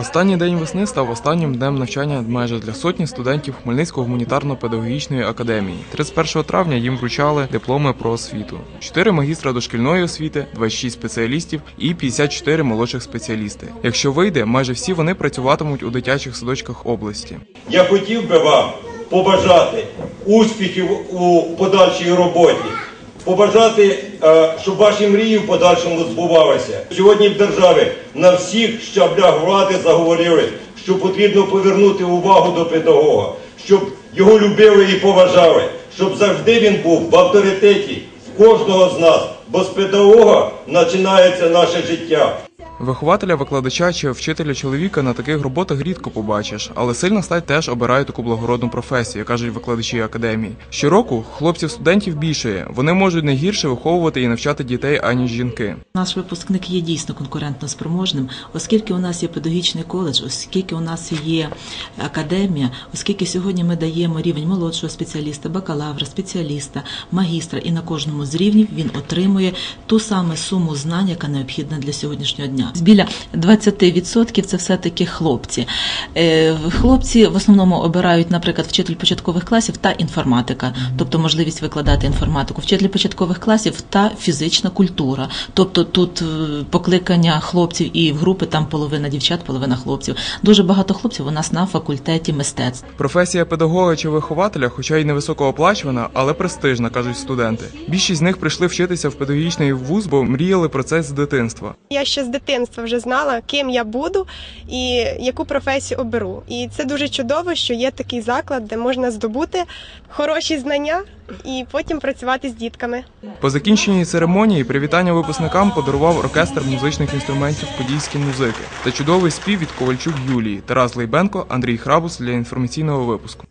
Останній день весни став останнім днем навчання майже для сотні студентів Хмельницького гуманітарно-педагогічної академії. 31 травня їм вручали дипломи про освіту. 4 магістра дошкільної освіти, 26 спеціалістів і 54 молодших спеціалісти. Якщо вийде, майже всі вони працюватимуть у дитячих садочках області. Я хотів би вам побажати успіхів у подальшій роботі, побажати, е, щоб ваші мрії в подальшому збувалися. Сьогодні в державі на всіх щаблях влади заговорили, що потрібно повернути увагу до педагога, щоб його любили і поважали, щоб завжди він був в авторитеті кожного з нас, бо з педагога починається наше життя. Вихователя, викладача чи вчителя чоловіка на таких роботах рідко побачиш, але сильна стать теж обирає таку благородну професію, кажуть викладачі академії. Щороку хлопців-студентів більшає. Вони можуть не гірше виховувати і навчати дітей аніж жінки. Наш випускник є дійсно конкурентно спроможним, оскільки у нас є педагогічний коледж, оскільки у нас є академія, оскільки сьогодні ми даємо рівень молодшого спеціаліста, бакалавра, спеціаліста, магістра, і на кожному з рівнів він отримує ту саму суму знань, яка необхідна для сьогоднішнього дня. Біля 20% це все таки хлопці. Е, Хлопці в основному обирають, наприклад, вчитель початкових класів та інформатика, тобто можливість викладати інформатику, вчитель початкових класів та фізична культура. Тобто тут е, покликання хлопців і в групи там половина дівчат, половина хлопців. Дуже багато хлопців у нас на факультеті мистецтв. Професія педагога чи вихователя, хоча й не високооплачувана, але престижна, кажуть студенти. Більшість з них прийшли вчитися в педагогічний вуз, бо мріяли про це з дитинства. Я ще з дитинства вже знала, ким я буду і яку професію оберу. І це дуже чудово, що є такий заклад, де можна здобути хороші знання і потім працювати з дітками. По закінченні церемонії привітання випускникам подарував оркестр музичних інструментів подільські музики та чудовий спів від Ковальчук Юлії, Тарас Лейбенко, Андрій Храбус для інформаційного випуску.